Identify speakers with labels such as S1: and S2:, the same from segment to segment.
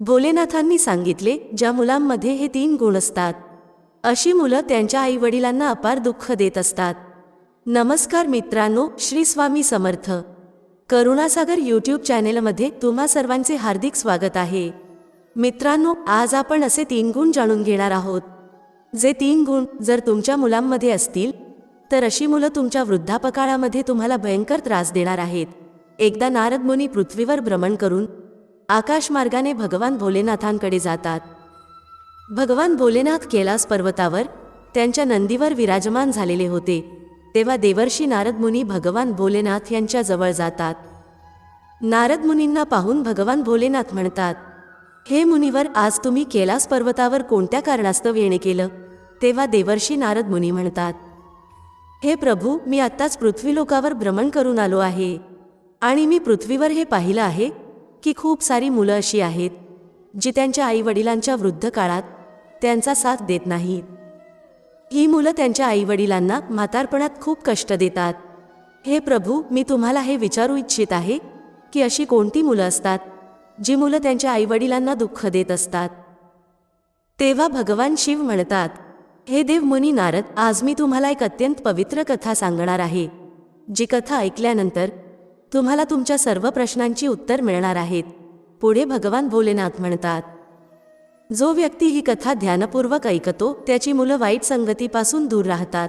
S1: भोलेनाथांनी सांगितले ज्या मुलांमध्ये हे तीन गुण असतात. अशी मुलं त्यांच्या आईवडिलांना अपार दुःख देत असतात. नमस्कार मित्रांनो श्री स्वामी समर्थ. करुणासागर यूट्यूब चॅनेलमध्ये तुम्हा सर्वांचे हार्दिक स्वागत आहे. मित्रांनो आज आपण असे तीन गुण जाणून घेणार आहोत. जे तीन गुण जर तुमच्या मुलांमध्ये असतील तर अशी मुलं तुमच्या वृद्धापकाळामध्ये तुम्हाला भयंकर त्रास देणार आहेत. एकदा नारद मुनी पृथ्वीवर भ्रमण करून आकाशमार्गाने भगवान भोलेनाथांकडे जातात. भगवान भोलेनाथ कैलास पर्वतावर त्यांच्या नंदीवर विराजमान झालेले होते तेव्हा देवर्षी नारद मुनी भगवान भोलेनाथ यांच्या जवळ जातात. नारद मुनींना पाहून भगवान भोलेनाथ म्हणतात हे मुनीवर आज तुम्ही कैलास पर्वतावर कोणत्या कारणास्तव येणे केलं? तेव्हा देवर्षी नारद मुनी म्हणतात हे प्रभू मी आत्ताच पृथ्वीलोकावर भ्रमण करून आलो आहे. आणि मी पृथ्वीवर हे पाहिलं आहे की खूप सारी मुलं अशी आहेत जी त्यांच्या आईवडिलांच्या वृद्ध काळात त्यांचा साथ देत नाहीत. ही मुलं त्यांच्या आईवडिलांना म्हातारपणात खूप कष्ट देतात. हे प्रभू मी तुम्हाला हे विचारू इच्छित आहे की अशी कोणती मुलं असतात जी मुलं त्यांच्या आईवडिलांना दुःख देत असतात? तेव्हा भगवान शिव म्हणतात हे देवमुनी नारद आज मी तुम्हाला एक अत्यंत पवित्र कथा सांगणार आहे जी कथा ऐकल्यानंतर तुम्हाला तुमच्या सर्व प्रश्नांची उत्तर मिळणार आहेत. पुढे भगवान भोलेनाथ म्हणतात जो व्यक्ती ही कथा ध्यानपूर्वक ऐकतो त्याची मुलं वाईट संगतीपासून दूर राहतात.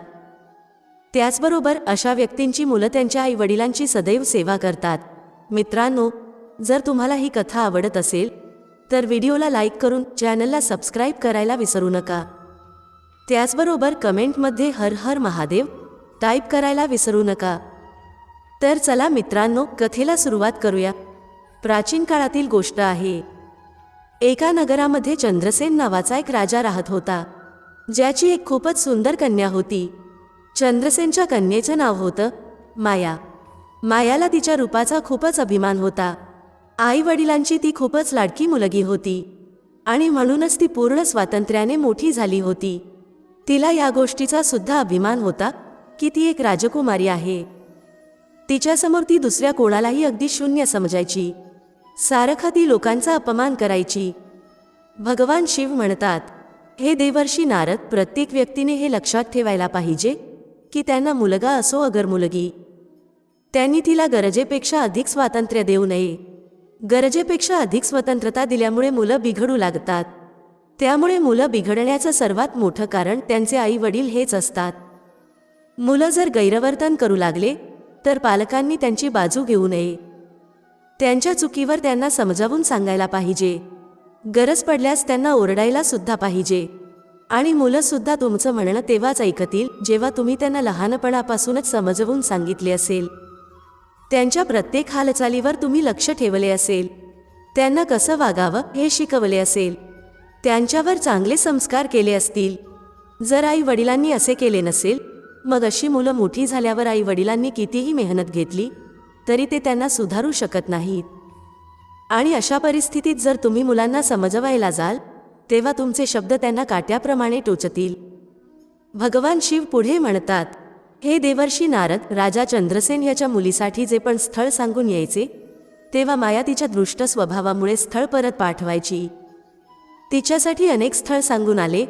S1: त्याचबरोबर अशा व्यक्तींची मुलं त्यांच्या आईवडिलांची सदैव सेवा करतात. मित्रांनो जर तुम्हाला ही कथा आवडत असेल तर व्हिडिओला लाईक करून चॅनलला सबस्क्राईब करायला विसरू नका. त्याचबरोबर कमेंटमध्ये हर हर महादेव टाईप करायला विसरू नका. तर चला मित्रांनो कथेला सुरुवात करूया. प्राचीन काळातील गोष्ट आहे. एका नगरामध्ये चंद्रसेन नावाचा एक राजा राहत होता ज्याची एक खूपच सुंदर कन्या होती. चंद्रसेनच्या कन्येचं नाव होतं माया. मायाला तिच्या रूपाचा खूपच अभिमान होता. आई वडिलांची ती खूपच लाडकी मुलगी होती आणि म्हणूनच ती पूर्ण स्वातंत्र्याने मोठी झाली होती. तिला या गोष्टीचा सुद्धा अभिमान होता की ती एक राजकुमारी आहे. तिच्यासमोर ती दुसऱ्या कोणालाही अगदी शून्य समजायची. सारखा ती लोकांचा अपमान करायची. भगवान शिव म्हणतात हे देवर्षी नारद प्रत्येक व्यक्तीने हे लक्षात ठेवायला पाहिजे की त्यांना मुलगा असो अगर मुलगी. त्यांनी तिला गरजेपेक्षा अधिक स्वातंत्र्य देऊ नये. गरजेपेक्षा अधिक स्वतंत्रता दिल्यामुळे मुलं बिघडू लागतात. त्यामुळे मुलं बिघडण्याचं सर्वात मोठं कारण त्यांचे आई वडील हेच असतात. मुलं जर गैरवर्तन करू लागले तर पालकांनी त्यांची बाजू घेऊ नये. त्यांच्या चुकीवर त्यांना समजावून सांगायला पाहिजे. गरज पडल्यास त्यांना ओरडायला सुद्धा पाहिजे. आणि मुलंसुद्धा तुमचं म्हणणं तेव्हाच ऐकतील जेव्हा तुम्ही त्यांना लहानपणापासूनच समजवून सांगितले असेल. त्यांच्या प्रत्येक हालचालीवर तुम्ही लक्ष ठेवले असेल. त्यांना कसं वागावं हे शिकवले असेल. त्यांच्यावर चांगले संस्कार केले असतील. जर आई वडिलांनी असे केले नसेल मग अशी मुलं मोठी झाल्यावर आई वडिलांनी कितीही मेहनत घेतली तरी ते त्यांना सुधारू शकत नाहीत. आणि अशा परिस्थितीत जर तुम्ही मुलांना समजवायला जाल तेव्हा तुमचे शब्द त्यांना काट्याप्रमाणे टोचतील. भगवान शिव पुढे म्हणतात हे देवर्षी नारद राजा चंद्रसेन याच्या मुलीसाठी जे पण स्थळ सांगून यायचे तेव्हा माया तिच्या दृष्ट स्वभावामुळे स्थळ परत पाठवायची. तिच्यासाठी अनेक स्थळ सांगून आले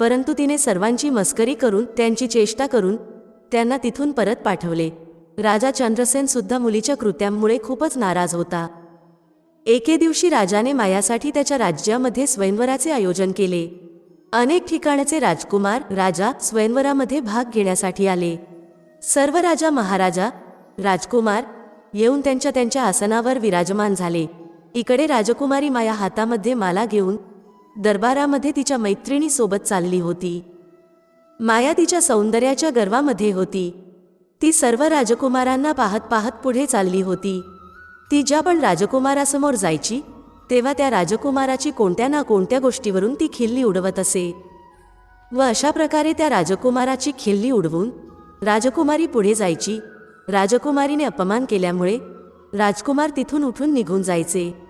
S1: परंतु तिने सर्वांची मस्करी करून त्यांची चेष्टा करून त्यांना तिथून परत पाठवले. राजा चंद्रसेन सुद्धा मुलीच्या कृत्यांमुळे खूपच नाराज होता. एके दिवशी राजाने मायासाठी त्याच्या राज्यामध्ये स्वयंवराचे आयोजन केले. अनेक ठिकाणचे राजकुमार राजा स्वयंवरामध्ये भाग घेण्यासाठी आले. सर्व राजा महाराजा राजकुमार येऊन त्यांच्या त्यांच्या आसनावर विराजमान झाले. इकडे राजकुमारी माया हातामध्ये माला घेऊन दरबारामध्ये तिच्या मैत्रिणीसोबत चालली होती. माया तिच्या सौंदर्याच्या गर्वामध्ये होती. ती सर्व राजकुमारांना पाहत पाहत पुढे चालली होती. ती ज्या पण राजकुमारासमोर जायची तेव्हा त्या राजकुमाराची कोणत्या ना कोणत्या गोष्टीवरून ती खिल्ली उडवत असे. व अशा प्रकारे त्या राजकुमाराची खिल्ली उडवून राजकुमारी पुढे जायची. राजकुमारीने अपमान केल्यामुळे राजकुमार तिथून उठून निघून जायचे.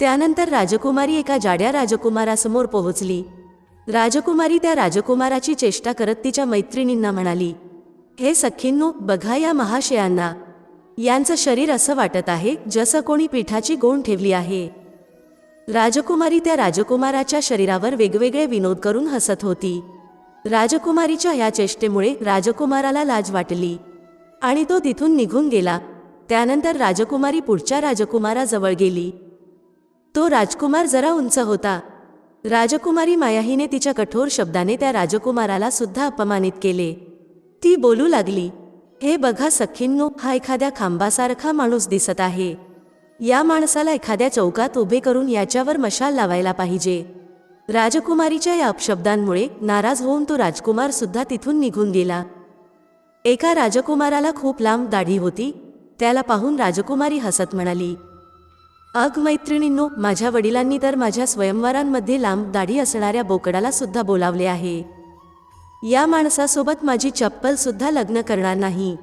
S1: त्यानंतर राजकुमारी एका जाड्या राजकुमारासमोर पोहोचली. राजकुमारी त्या राजकुमाराची चेष्टा करत तिच्या मैत्रिणींना म्हणाली हे सखींनो बघा या महाशयांना. यांचं शरीर असं वाटत आहे जसं कोणी पिठाची गोण ठेवली आहे. राजकुमारी त्या राजकुमाराच्या शरीरावर वेगवेगळे विनोद करून हसत होती. राजकुमारीच्या ह्या चेष्टेमुळे राजकुमाराला लाज वाटली आणि तो तिथून निघून गेला. त्यानंतर राजकुमारी पुढच्या राजकुमाराजवळ गेली. तो राजकुमार जरा उंच होता. राजकुमारी मायाहीने तिच्या कठोर शब्दाने त्या राजकुमाराला सुद्धा अपमानित केले. ती बोलू लागली हे बघा सखींनो हा एखाद्या खांबासारखा माणूस दिसत आहे. या माणसाला एखाद्या चौकात उभे करून याच्यावर मशाल लावायला पाहिजे. राजकुमारीच्या या अपशब्दांमुळे नाराज होऊन तो राजकुमार सुद्धा तिथून निघून गेला. एका राजकुमाराला खूप लांब दाढी होती. त्याला पाहून राजकुमारी हसत म्हणाली अग मैत्रिणींनो माझ्या वडिलांनी तर माझ्या स्वयंवरांमध्ये लांब दाढी असणाऱ्या बोकडाला सुद्धा बोलावले आहे. या माणसासोबत माझी चप्पल सुद्धा लग्न करणार नाही.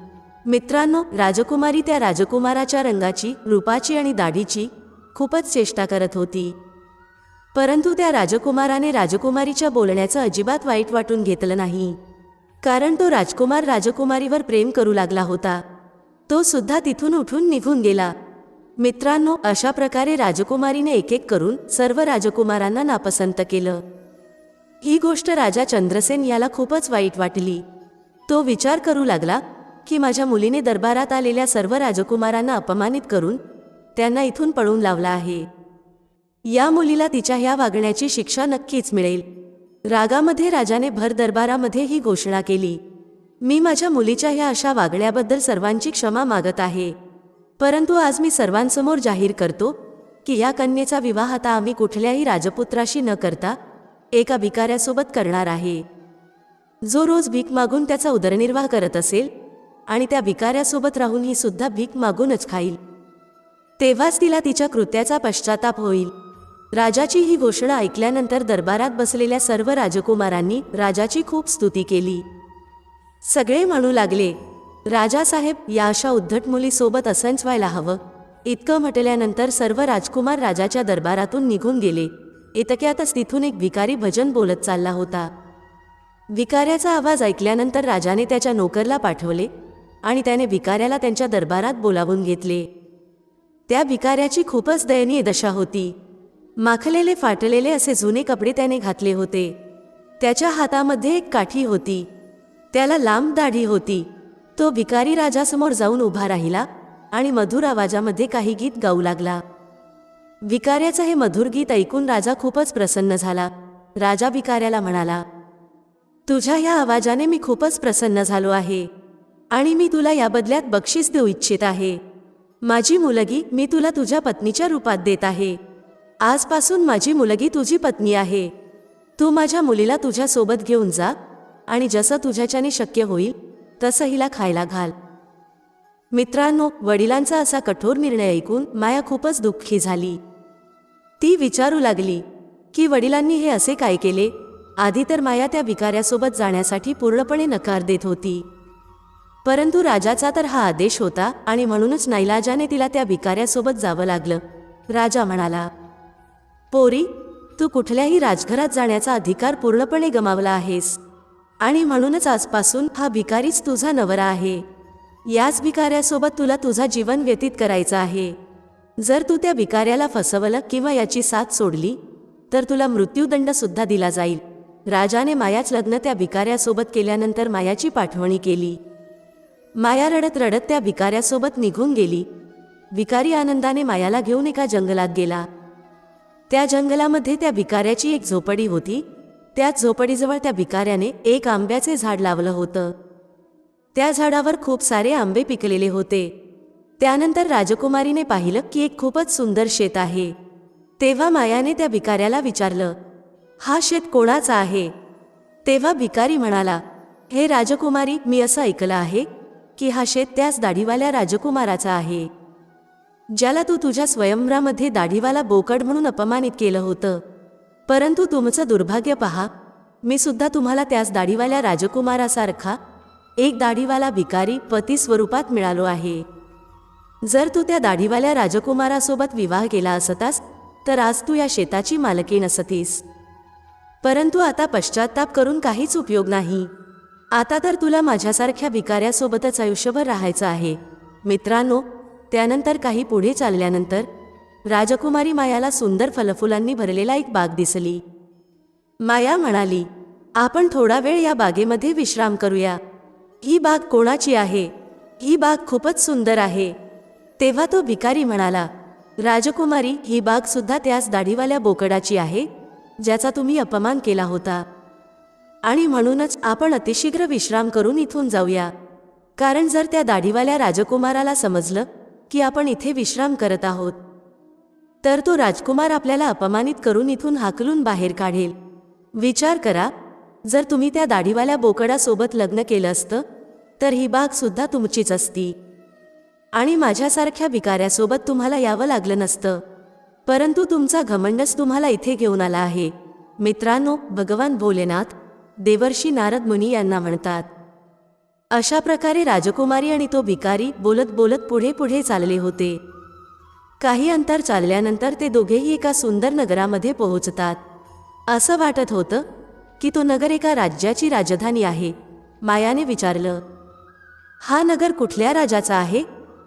S1: मित्रांनो राजकुमारी त्या राजकुमाराच्या रंगाची रूपाची आणि दाढीची खूपच चेष्टा करत होती. परंतु त्या राजकुमाराने राजकुमारीच्या बोलण्याचं अजिबात वाईट वाटून घेतलं नाही. कारण तो राजकुमार राजकुमारीवर प्रेम करू लागला होता. तो सुद्धा तिथून उठून निघून गेला. मित्रांनो अशा प्रकारे राजकुमारीने एक एक करून सर्व राजकुमारांना नापसंत केलं. ही गोष्ट राजा चंद्रसेन याला खूपच वाईट वाटली. तो विचार करू लागला की माझ्या मुलीने दरबारात आलेल्या सर्व राजकुमारांना अपमानित करून त्यांना इथून पळून लावला आहे. या मुलीला तिच्या ह्या वागण्याची शिक्षा नक्कीच मिळेल. रागामध्ये राजाने भर दरबारामध्ये ही घोषणा केली. मी माझ्या मुलीच्या ह्या अशा वागण्याबद्दल सर्वांची क्षमा मागत आहे. परंतु आज मी सर्वांसमोर जाहीर करतो की या कन्येचा विवाह आता आम्ही कुठल्याही राजपुत्राशी न करता एका भिकाऱ्यासोबत करणार आहे. जो रोज भीक मागून त्याचा उदरनिर्वाह करत असेल आणि त्या भिकाऱ्यासोबत राहून ही सुद्धा भीक मागूनच खाईल. तेव्हाच तिला तिच्या कृत्याचा पश्चाताप होईल. राजाची ही घोषणा ऐकल्यानंतर दरबारात बसलेल्या सर्व राजकुमारांनी राजाची खूप स्तुती केली. सगळे म्हणू लागले राजासाहेब या अशा उद्धट मुलीसोबत असंच व्हायला हवं. इतकं म्हटल्यानंतर सर्व राजकुमार राजाच्या दरबारातून निघून गेले. इतक्यातच तिथून एक भिकारी भजन बोलत चालला होता. विकाऱ्याचा आवाज ऐकल्यानंतर राजाने त्याच्या नोकरला पाठवले आणि त्याने भिकाऱ्याला त्यांच्या दरबारात बोलावून घेतले. त्या भिकाऱ्याची खूपच दयनीय दशा होती. माखलेले फाटलेले असे जुने कपडे त्याने घातले होते. त्याच्या हातामध्ये एक काठी होती. त्याला लांब दाढी होती. तो भिकारी राजासमोर जाऊन उभा राहिला आणि मधुर आवाजामध्ये काही गीत गाऊ लागला. भिकाऱ्याचं हे मधुर गीत ऐकून राजा खूपच प्रसन्न झाला. राजा भिकाऱ्याला म्हणाला तुझ्या ह्या आवाजाने मी खूपच प्रसन्न झालो आहे आणि मी तुला या बदल्यात बक्षीस देऊ इच्छित आहे. माझी मुलगी मी तुला तुझ्या पत्नीच्या रूपात देत आहे. आजपासून माझी मुलगी तुझी पत्नी आहे. तू माझ्या मुलीला तुझ्यासोबत घेऊन जा आणि जसं तुझ्याच्याने शक्य होईल तसं हिला खायला घाल. मित्रांनो वडिलांचा असा कठोर निर्णय ऐकून माया खूपच दुःखी झाली. ती विचारू लागली की वडिलांनी हे असे काय केले? आधी तर माया त्या भिकाऱ्यासोबत जाण्यासाठी पूर्णपणे नकार देत होती. परंतु राजाचा तर हा आदेश होता आणि म्हणूनच नाईलाजाने तिला त्या भिकाऱ्यासोबत जावं लागलं. राजा म्हणाला पोरी तू कुठल्याही राजघरात जाण्याचा अधिकार पूर्णपणे गमावला आहेस. आणि म्हणूनच आजपासून हा भिकारीच तुझा नवरा आहे. याच भिकाऱ्यासोबत तुला तुझा जीवन व्यतीत करायचा आहे. जर तू त्या भिकाऱ्याला फसवलं किंवा याची साथ सोडली तर तुला मृत्यूदंड सुद्धा दिला जाईल. राजाने मायाच लग्न त्या भिकाऱ्यासोबत केल्यानंतर मायाची पाठवणी केली. माया रडत रडत त्या भिकाऱ्यासोबत निघून गेली. भिकारी आनंदाने मायाला घेऊन एका जंगलात गेला. त्या जंगलामध्ये त्या भिकाऱ्याची एक झोपडी होती. त्याच झोपडीजवळ त्या भिकाऱ्याने एक आंब्याचे झाड लावलं होतं. त्या झाडावर खूप सारे आंबे पिकलेले होते. त्यानंतर राजकुमारीने पाहिलं की एक खूपच सुंदर शेत आहे. तेव्हा मायाने त्या भिकाऱ्याला विचारलं हा शेत कोणाचा आहे? तेव्हा भिकारी म्हणाला हे राजकुमारी मी असं ऐकलं आहे की हा शेत त्याच दाढीवाल्या राजकुमाराचा आहे. ज्याला तू तुझ्या स्वयंवरामध्ये दाढीवाला बोकड म्हणून अपमानित केलं होतं. परंतु तुमचं दुर्भाग्य पहा. मी सुद्धा तुम्हाला त्याच दाढीवाल्या राजकुमारासारखा एक दाढीवाला भिकारी पती स्वरूपात मिळालो आहे. जर तू त्या दाढीवाल्या राजकुमारासोबत विवाह केला असतास तर आज तू या शेताची मालकी नसतीस. परंतु आता पश्चाताप करून काहीच उपयोग नाही. आता तर तुला माझ्यासारख्या भिकाऱ्यासोबतच आयुष्यभर राहायचं आहे. मित्रांनो त्यानंतर काही पुढे चालल्यानंतर राजकुमारी मायाला सुंदर फलफुलांनी भरलेला एक बाग दिसली. माया म्हणाली आपण थोडा वेळ या बागेमध्ये विश्राम करूया. ही बाग कोणाची आहे? ही बाग खूपच सुंदर आहे. तेव्हा तो भिकारी म्हणाला राजकुमारी ही बाग सुद्धा त्याच दाढीवाल्या बोकडाची आहे ज्याचा तुम्ही अपमान केला होता. आणि म्हणूनच आपण अतिशीघ्र विश्राम करून इथून जाऊया. कारण जर त्या दाढीवाल्या राजकुमाराला समजलं की आपण इथे विश्राम करत आहोत तर तो राजकुमार आपल्याला अपमानित करून इथून हाकलून बाहेर काढेल. विचार करा. जर तुम्ही त्या दाढीवाल्या बोकडासोबत लग्न केलं असतं तर ही बागसुद्धा तुमचीच असती. आणि माझ्यासारख्या भिकाऱ्यासोबत तुम्हाला यावं लागलं नसतं. परंतु तुमचा घमंडच तुम्हाला इथे घेऊन आला आहे. मित्रांनो भगवान भोलेनाथ देवर्षी नारद मुनी यांना म्हणतात. अशा प्रकारे राजकुमारी आणि तो भिकारी बोलत बोलत पुढे पुढे चालले होते. काही अंतर चालल्यानंतर ते दोघेही एका सुंदर नगरामध्ये पोहोचतात. असं वाटत होतं की तो नगर एका राज्याची राजधानी आहे मायाने विचारलं. हा नगर कुठल्या राजाचा आहे?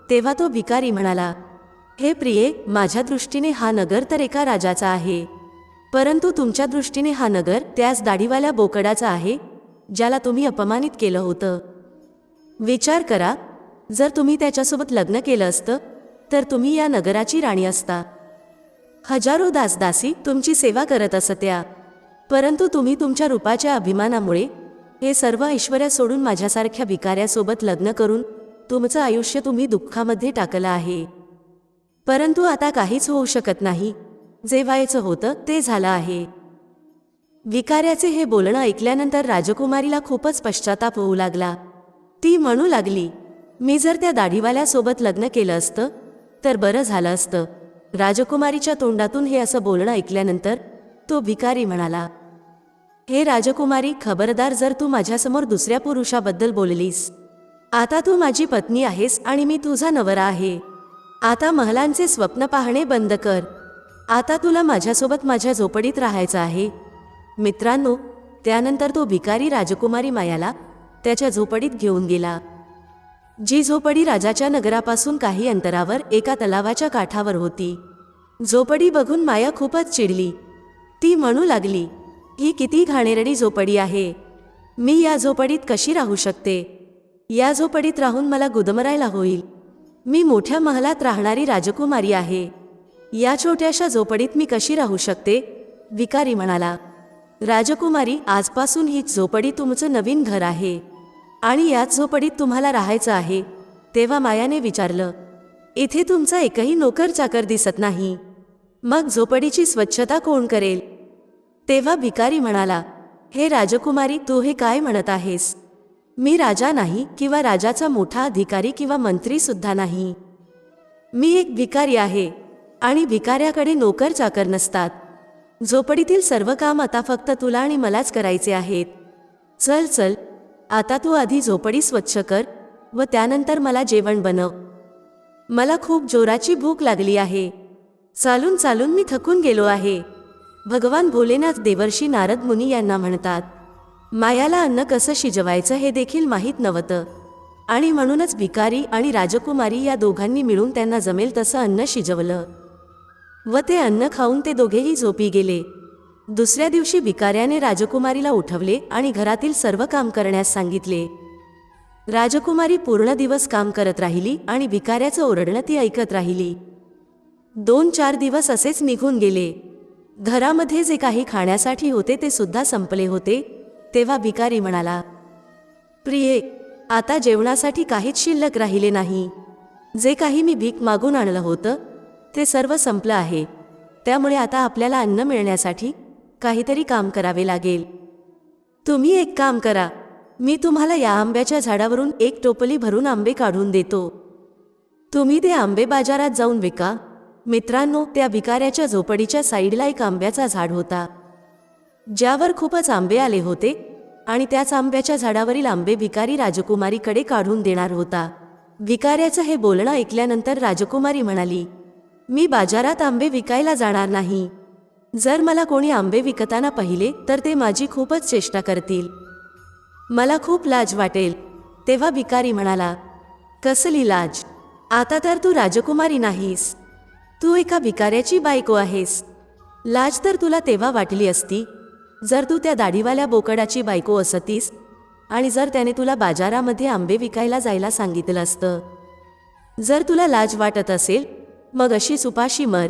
S1: तेव्हा तो भिकारी म्हणाला हे प्रिये माझ्या दृष्टीने हा नगर तर एका राजाचा आहे. परंतु तुमच्या दृष्टीने हा नगर त्याच दाढीवाल्या बोकडाचा आहे ज्याला तुम्ही अपमानित केलं होतं. विचार करा जर तुम्ही त्याच्यासोबत लग्न केलं असतं तर तुम्ही या नगराची राणी असता. हजारो दासदासी तुमची सेवा करत असत्या. परंतु तुम्ही तुमच्या रूपाच्या अभिमानामुळे हे सर्व ऐश्वर्या सोडून माझ्यासारख्या भिकाऱ्यासोबत लग्न करून तुमचं आयुष्य तुम्ही दुःखामध्ये टाकलं आहे. परंतु आता काहीच होऊ शकत नाही. जे व्हायचं होतं ते झालं आहे. विकाऱ्याचे हे बोलणं ऐकल्यानंतर राजकुमारीला खूपच पश्चाताप होऊ लागला. ती म्हणू लागली मी जर त्या दाढीवाल्यासोबत लग्न केलं असतं तर बरं झालं असतं. राजकुमारीच्या तोंडातून हे असं बोलणं ऐकल्यानंतर तो भिकारी म्हणाला हे राजकुमारी खबरदार जर तू माझ्यासमोर दुसऱ्या पुरुषाबद्दल बोललीस आता तू माझी पत्नी आहेस आणि मी तुझा नवरा आहे. आता महलांचे स्वप्न पाहणे बंद कर. आता तुला माझ्यासोबत माझ्या झोपडीत राहायचं आहे. मित्रांनो त्यानंतर तो भिकारी राजकुमारी मायाला त्याच्या झोपडीत घेऊन गेला. जी झोपडी राजाच्या नगरापासून काही अंतरावर एका तलावाच्या काठावर होती. झोपडी बघून माया खूपच चिडली. ती म्हणू लागली ही किती घाणेरडी झोपडी आहे. मी या झोपडीत कशी राहू शकते? या झोपडीत राहून मला गुदमरायला होईल. मी मोठ्या महलात राहणारी राजकुमारी आहे. या छोट्याशा झोपडीत मी कशी राहू शकते? विकारी म्हणाला. राजकुमारी आजपासून ही झोपडी तुमचं नवीन घर आहे. आणि याच झोपडीत तुम्हाला राहायचं आहे तेव्हा मायाने विचारलं इथे तुमचा एकही नोकर चाकर दिसत नाही. मग झोपडीची स्वच्छता कोण करेल? तेव्हा भिकारी म्हणाला हे राजकुमारी तू हे काय म्हणत आहेस? मी राजा नाही किंवा राजाचा मोठा अधिकारी किंवा मंत्रीसुद्धा नाही. मी एक भिकारी आहे आणि भिकाऱ्याकडे नोकर चाकर नसतात. झोपडीतील सर्व काम आता फक्त तुला आणि मलाच करायचे आहेत. चल चल आता तू आधी झोपडी स्वच्छ कर व त्यानंतर मला जेवण बनव मला खूप जोराची भूक लागली आहे. चालून चालून मी थकून गेलो आहे. भगवान भोलेनाथ देवर्षी नारद मुनी यांना म्हणतात मायाला अन्न कसं शिजवायचं हे देखील माहीत नव्हतं. आणि म्हणूनच भिकारी आणि राजकुमारी या दोघांनी मिळून त्यांना जमेल तसं अन्न शिजवलं. व ते अन्न खाऊन ते दोघेही झोपी गेले. दुसऱ्या दिवशी भिकाऱ्याने राजकुमारीला उठवले आणि घरातील सर्व काम करण्यास सांगितले. राजकुमारी पूर्ण दिवस काम करत राहिली आणि भिकाऱ्याचं ओरडणं ती ऐकत राहिली. दोन चार दिवस असेच निघून गेले. घरामध्ये जे काही खाण्यासाठी होते ते सुद्धा संपले होते तेव्हा भिकारी म्हणाला प्रिये आता जेवणासाठी काहीच शिल्लक राहिले नाही. जे काही मी भीक मागून आणलं होतं ते सर्व संपलं आहे. त्यामुळे आता आपल्याला अन्न मिळण्यासाठी काहीतरी काम करावे लागेल. तुम्ही एक काम करा. मी तुम्हाला या आंब्याच्या झाडावरून एक टोपली भरून आंबे काढून देतो. तुम्ही ते आंबे बाजारात जाऊन विका. मित्रांनो त्या भिकाऱ्याच्या झोपडीच्या साईडला एक आंब्याचा झाड होता. ज्यावर खूपच आंबे आले होते आणि त्याच आंब्याच्या झाडावरील आंबे भिकारी राजकुमारीकडे काढून देणार होता. भिकाऱ्याचं हे बोलणं ऐकल्यानंतर राजकुमारी म्हणाली मी बाजारात आंबे विकायला जाणार नाही. जर मला कोणी आंबे विकताना पाहिले तर ते माझी खूपच चेष्टा करतील. मला खूप लाज वाटेल. तेव्हा भिकारी म्हणाला कसली लाज? आता तर तू राजकुमारी नाहीस. तू एका भिकाऱ्याची बायको आहेस. लाज तर तुला तेव्हा वाटली असती जर तू त्या दाढीवाल्या बोकडाची बायको असतीस आणि जर त्याने तुला बाजारामध्ये आंबे विकायला जायला सांगितलं असतं. जर तुला लाज वाटत असेल मग अशी सुपाशी मर.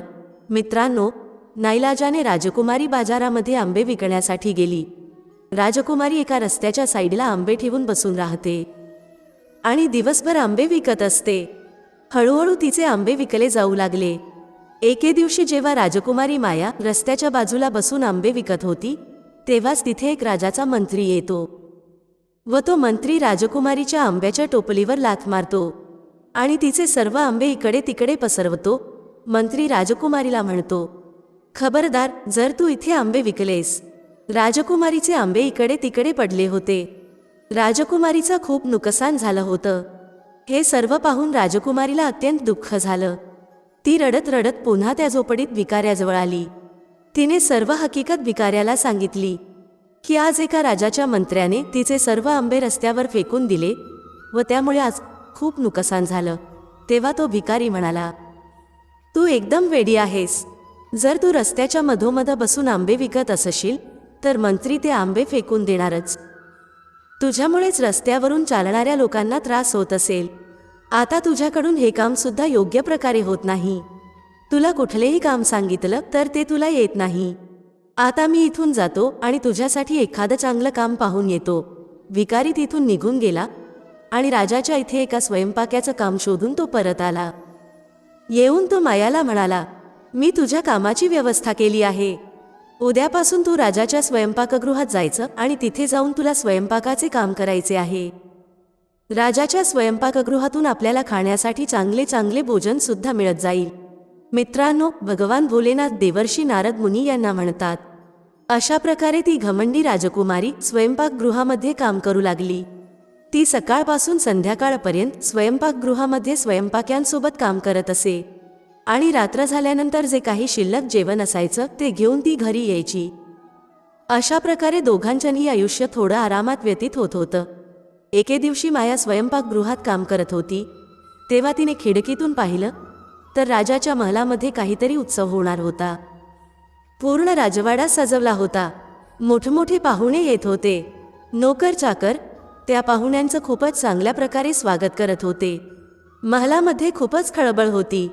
S1: मित्रांनो नाईलाजाने राजकुमारी बाजारामध्ये आंबे विकण्यासाठी गेली. राजकुमारी एका रस्त्याच्या साईडला आंबे ठेवून बसून राहते. आणि दिवसभर आंबे विकत असते. हळूहळू तिचे आंबे विकले जाऊ लागले. एके दिवशी जेव्हा राजकुमारी माया रस्त्याच्या बाजूला बसून आंबे विकत होती तेव्हाच तिथे एक राजाचा मंत्री येतो. व तो मंत्री राजकुमारीच्या आंब्याच्या टोपलीवर लाथ मारतो. आणि तिचे सर्व आंबे इकडे तिकडे पसरवतो मंत्री राजकुमारीला म्हणतो. खबरदार जर तू इथे आंबे विकलेस. राजकुमारीचे आंबे इकडे तिकडे पडले होते. राजकुमारीचं खूप नुकसान झालं होतं. हे सर्व पाहून राजकुमारीला अत्यंत दुःख झालं. ती रडत रडत पुन्हा त्या झोपडीत विकाऱ्याजवळ आली. तिने सर्व हकीकत विकाऱ्याला सांगितली की आज एका राजाच्या मंत्र्याने तिचे सर्व आंबे रस्त्यावर फेकून दिले व त्यामुळे आज खूप नुकसान झालं. तेव्हा तो भिकारी म्हणाला तू एकदम वेडी आहेस. जर तू रस्त्याच्या मधोमध बसून आंबे विकत असशील तर मंत्री ते आंबे फेकून देणारच. तुझ्यामुळेच रस्त्यावरून चालणाऱ्या लोकांना त्रास होत असेल. आता तुझ्याकडून हे काम सुद्धा योग्य प्रकारे होत नाही. तुला कुठलेही काम सांगितलं तर ते तुला येत नाही. आता मी इथून जातो आणि तुझ्यासाठी एखादं चांगलं काम पाहून येतो. विकारी तिथून निघून गेला आणि राजाच्या इथे एका स्वयंपाक्याचं काम शोधून तो परत आला. येऊन तो मायाला म्हणाला मी तुझ्या कामाची व्यवस्था केली आहे. उद्यापासून तू राजाच्या स्वयंपाकगृहात जायचं आणि तिथे जाऊन तुला स्वयंपाकाचे काम करायचे आहे. राजाच्या स्वयंपाकगृहातून आपल्याला खाण्यासाठी चांगले चांगले भोजन सुद्धा मिळत जाईल. मित्रांनो भगवान भोलेनाथ देवर्षी नारद मुनी यांना म्हणतात अशा प्रकारे ती घमंडी राजकुमारी स्वयंपाकगृहामध्ये काम करू लागली. ती सकाळपासून संध्याकाळपर्यंत स्वयंपाकगृहामध्ये स्वयंपाक्यांसोबत काम करत असे. आणि रात्र झाल्यानंतर जे काही शिल्लक जेवण असायचं ते घेऊन ती घरी यायची. अशा प्रकारे दोघांच्यानी आयुष्य थोडं आरामात व्यतीत होत होतं. एके दिवशी माया स्वयंपाकगृहात काम करत होती. तेव्हा तिने खिडकीतून पाहिलं तर राजाच्या महलामध्ये काहीतरी उत्सव होणार होता. पूर्ण राजवाडा सजवला होता. मोठमोठे पाहुणे येत होते. नोकर चाकर त्या पाहुण्यांचं खूपच चांगल्या प्रकारे स्वागत करत होते. महलामध्ये खूपच खळबळ होती.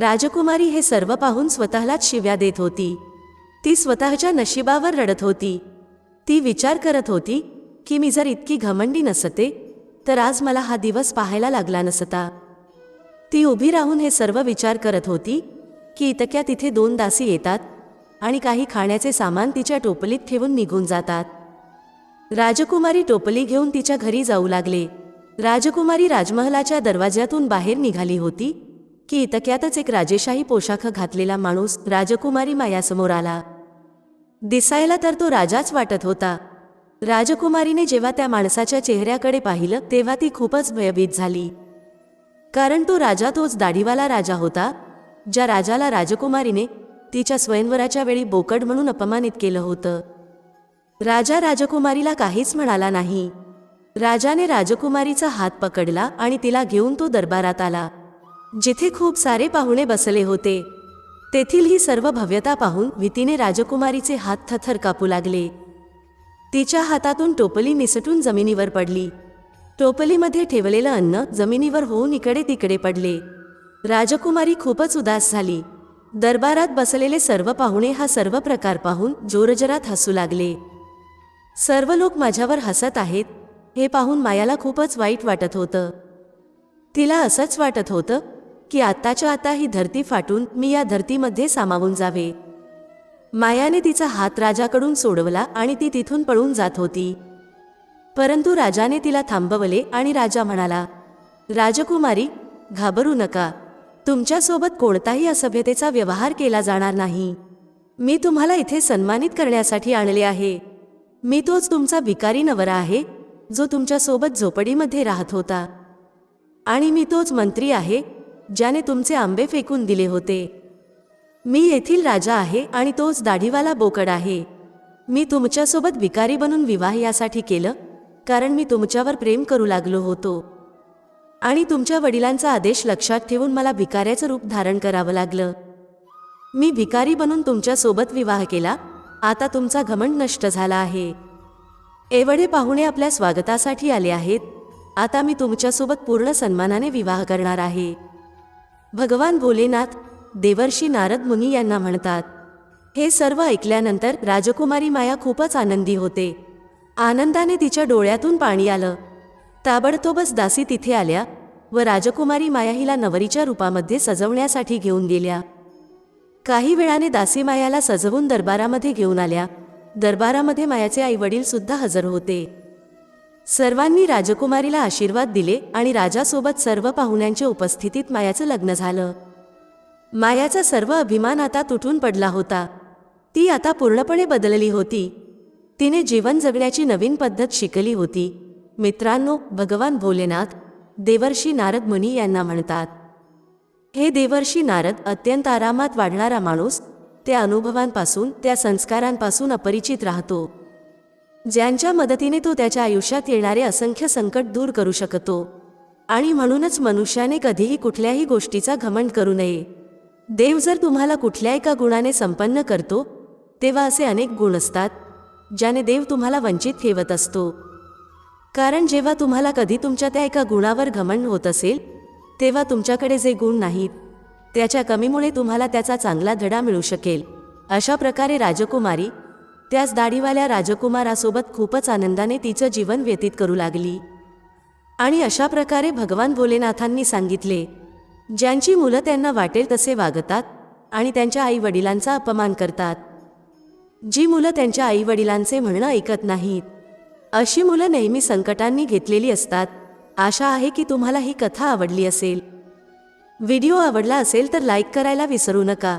S1: राजकुमारी हे सर्व पाहून स्वतःलाच शिव्या देत होती. ती स्वतःच्या नशिबावर रडत होती. ती विचार करत होती की मी जर इतकी घमंडी नसते तर आज मला हा दिवस पाहायला लागला नसता. ती उभी राहून हे सर्व विचार करत होती की इतक्या तिथे दोन दासी येतात आणि काही खाण्याचे सामान तिच्या टोपलीत ठेवून निघून जातात. राजकुमारी टोपली घेऊन तिच्या घरी जाऊ लागले. राजकुमारी राजमहलाच्या दरवाज्यातून बाहेर निघाली होती की इतक्यातच एक राजेशाही पोशाख घातलेला माणूस राजकुमारी मायासमोर आला. दिसायला तर तो राजाच वाटत होता. राजकुमारीने जेव्हा त्या माणसाच्या चेहऱ्याकडे पाहिलं तेव्हा ती खूपच भयभीत झाली. कारण तो राजा तोच दाढीवाला राजा होता ज्या राजाला राजकुमारीने तिच्या स्वयंवराच्या वेळी बोकड म्हणून अपमानित केलं होतं. राजा राजकुमारीला काहीच म्हणाला नाही. राजाने राजकुमारीचा हात पकडला आणि तिला घेऊन तो दरबारात आला. जिथे खूप सारे पाहुणे बसले होते. तेथील ही सर्व भव्यता पाहून भीतीने राजकुमारीचे हात थथर कापू लागले. तिच्या हातातून टोपली निसटून जमिनीवर पडली. टोपलीमध्ये ठेवलेलं अन्न जमिनीवर होऊन इकडे तिकडे पडले. राजकुमारी खूपच उदास झाली. दरबारात बसलेले सर्व पाहुणे हा सर्व प्रकार पाहून जोरजरात हसू लागले. सर्व लोक माझ्यावर हसत आहेत हे पाहून मायाला खूपच वाईट वाटत होतं. तिला असंच वाटत होतं की आत्ताच्या आता ही धरती फाटून मी या धरतीमध्ये सामावून जावे. मायाने तिचा हात राजाकडून सोडवला आणि ती तिथून पळून जात होती. परंतु राजाने तिला थांबवले आणि राजा म्हणाला राजकुमारी घाबरू नका. तुमच्यासोबत कोणताही असभ्यतेचा व्यवहार केला जाणार नाही. मी तुम्हाला इथे सन्मानित करण्यासाठी आणले आहे. मी तोच तुमचा भिकारी नवरा आहे जो तुमच्यासोबत झोपडीमध्ये राहत होता. आणि मी तोच मंत्री आहे ज्याने तुमचे आंबे फेकून दिले होते. मी येथील राजा आहे आणि तोच दाढीवाला बोकड आहे. मी तुमच्यासोबत विकारी बनून विवाह यासाठी केलं कारण मी तुमच्यावर प्रेम करू लागलो होतो. आणि तुमच्या वडिलांचा आदेश लक्षात ठेवून मला भिकाऱ्याचं रूप धारण करावं लागलं. मी भिकारी बनून तुमच्यासोबत विवाह केला आता तुमचा घमंड नष्ट झाला आहे. एवढे पाहुणे आपल्या स्वागतासाठी आले आहेत आता मी तुमच्यासोबत पूर्ण सन्मानाने विवाह करणार आहे. भगवान भोलेनाथ देवर्षी नारद मुनी यांना म्हणतात हे सर्व ऐकल्यानंतर राजकुमारी माया खूपच आनंदी होते. आनंदाने तिच्या डोळ्यातून पाणी आलं. ताबडतोबच दासी तिथे आल्या व राजकुमारी माया हिला नवरीच्या रूपामध्ये सजवण्यासाठी घेऊन गेल्या. काही वेळाने दासी मायाला सजवून दरबारामध्ये घेऊन आल्या. दरबारामध्ये मायाचे आईवडील सुद्धा हजर होते. सर्वांनी राजकुमारीला आशीर्वाद दिले आणि राजासोबत सर्व पाहुण्यांच्या उपस्थितीत मायाचं लग्न झालं. मायाचा सर्व अभिमान आता तुटून पडला होता. ती आता पूर्णपणे बदलली होती. तिने जीवन जगण्याची नवीन पद्धत शिकली होती. मित्रांनो भगवान भोलेनाथ देवर्षी नारद मुनी यांना म्हणतात हे देवर्षी नारद अत्यंत आरामात वाढणारा माणूस त्या अनुभवांपासून त्या संस्कारांपासून अपरिचित राहतो. ज्यांच्या मदतीने तो त्याच्या आयुष्यात येणारे असंख्य संकट दूर करू शकतो. आणि म्हणूनच मनुष्याने कधीही कुठल्याही गोष्टीचा घमंड करू नये. देव जर तुम्हाला कुठल्या एका गुणाने संपन्न करतो तेव्हा असे अनेक गुण असतात ज्याने देव तुम्हाला वंचित ठेवत असतो. कारण जेव्हा तुम्हाला कधी तुमच्या त्या एका गुणावर घमंड होत असेल तेव्हा तुमच्याकडे जे गुण नाहीत त्याच्या कमीमुळे तुम्हाला त्याचा चांगला धडा मिळू शकेल. अशा प्रकारे राजकुमारी त्याच दाढीवाल्या राजकुमारासोबत खूपच आनंदाने तिचं जीवन व्यतीत करू लागली. आणि अशा प्रकारे भगवान भोलेनाथांनी सांगितले ज्यांची मुलं त्यांना वाटेल तसे वागतात आणि त्यांच्या आईवडिलांचा अपमान करतात. जी मुलं त्यांच्या आईवडिलांचे म्हणणं ऐकत नाहीत अशी मुलं नेहमी संकटांनी घेतलेली असतात. आशा आहे की तुम्हाला ही कथा आवडली असेल. व्हिडिओ आवडला असेल तर लाईक करायला विसरू नका.